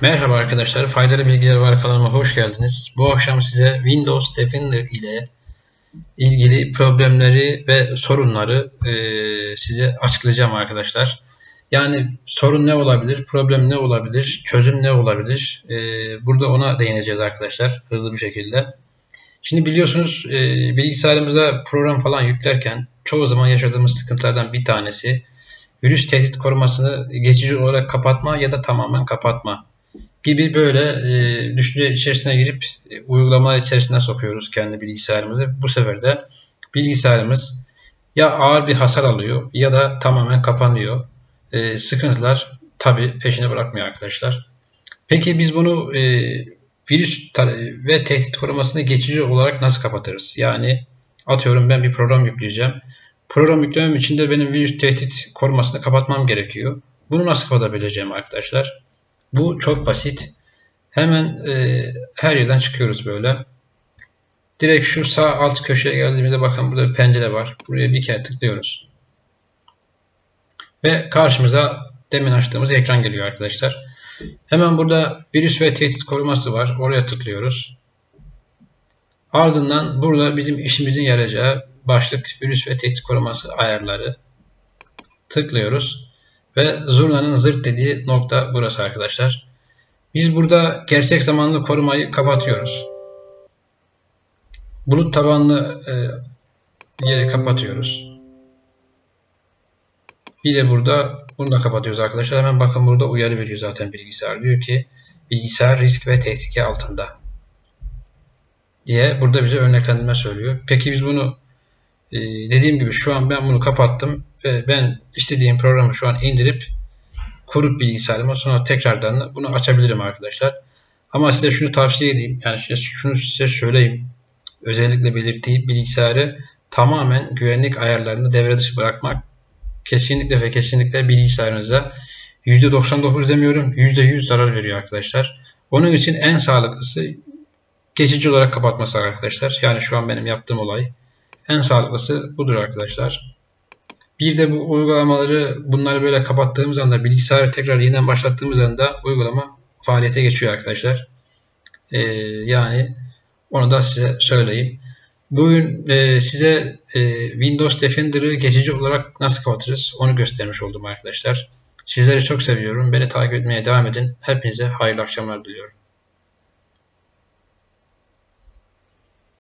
Merhaba arkadaşlar, faydalı bilgiler var kanalıma hoş geldiniz. Bu akşam size Windows Defender ile ilgili problemleri ve sorunları e, size açıklayacağım arkadaşlar. Yani sorun ne olabilir, problem ne olabilir, çözüm ne olabilir? E, burada ona değineceğiz arkadaşlar hızlı bir şekilde. Şimdi biliyorsunuz e, bilgisayarımıza program falan yüklerken çoğu zaman yaşadığımız sıkıntılardan bir tanesi virüs tehdit korumasını geçici olarak kapatma ya da tamamen kapatma gibi böyle e, düşünce içerisine girip e, uygulamalar içerisine sokuyoruz kendi bilgisayarımızı. Bu sefer de bilgisayarımız ya ağır bir hasar alıyor ya da tamamen kapanıyor. E, sıkıntılar tabi peşine bırakmıyor arkadaşlar. Peki biz bunu e, virüs ve tehdit korumasını geçici olarak nasıl kapatırız? Yani atıyorum ben bir program yükleyeceğim. Program yüklemem için de benim virüs tehdit korumasını kapatmam gerekiyor. Bunu nasıl kapatabileceğim arkadaşlar? Bu çok basit. Hemen e, her yerden çıkıyoruz böyle. Direkt şu sağ alt köşeye geldiğimizde bakın burada bir pencere var. Buraya bir kere tıklıyoruz. Ve karşımıza demin açtığımız ekran geliyor arkadaşlar. Hemen burada virüs ve tehdit koruması var. Oraya tıklıyoruz. Ardından burada bizim işimizin yarayacağı başlık virüs ve tehdit koruması ayarları tıklıyoruz. Ve zurnanın zırt dediği nokta burası arkadaşlar. Biz burada gerçek zamanlı korumayı kapatıyoruz. Bulut tabanlı e, yeri kapatıyoruz. Bir de burada bunu da kapatıyoruz arkadaşlar. Hemen bakın burada uyarı veriyor zaten bilgisayar. Diyor ki bilgisayar risk ve tehlike altında diye burada bize örneklendirme söylüyor. Peki biz bunu e, dediğim gibi şu an ben bunu kapattım ve ben istediğim programı şu an indirip kurup bilgisayarıma sonra tekrardan bunu açabilirim arkadaşlar. Ama size şunu tavsiye edeyim. Yani şunu size söyleyeyim. Özellikle belirttiğim bilgisayarı tamamen güvenlik ayarlarını devre dışı bırakmak kesinlikle ve kesinlikle bilgisayarınıza %99 demiyorum %100 zarar veriyor arkadaşlar. Onun için en sağlıklısı geçici olarak kapatması arkadaşlar. Yani şu an benim yaptığım olay. En sağlıklısı budur arkadaşlar. Bir de bu uygulamaları bunları böyle kapattığımız anda bilgisayarı tekrar yeniden başlattığımız anda uygulama faaliyete geçiyor arkadaşlar. Ee, yani onu da size söyleyeyim. Bugün e, size e, Windows Defender'ı geçici olarak nasıl kapatırız onu göstermiş oldum arkadaşlar. Sizleri çok seviyorum. Beni takip etmeye devam edin. Hepinize hayırlı akşamlar diliyorum.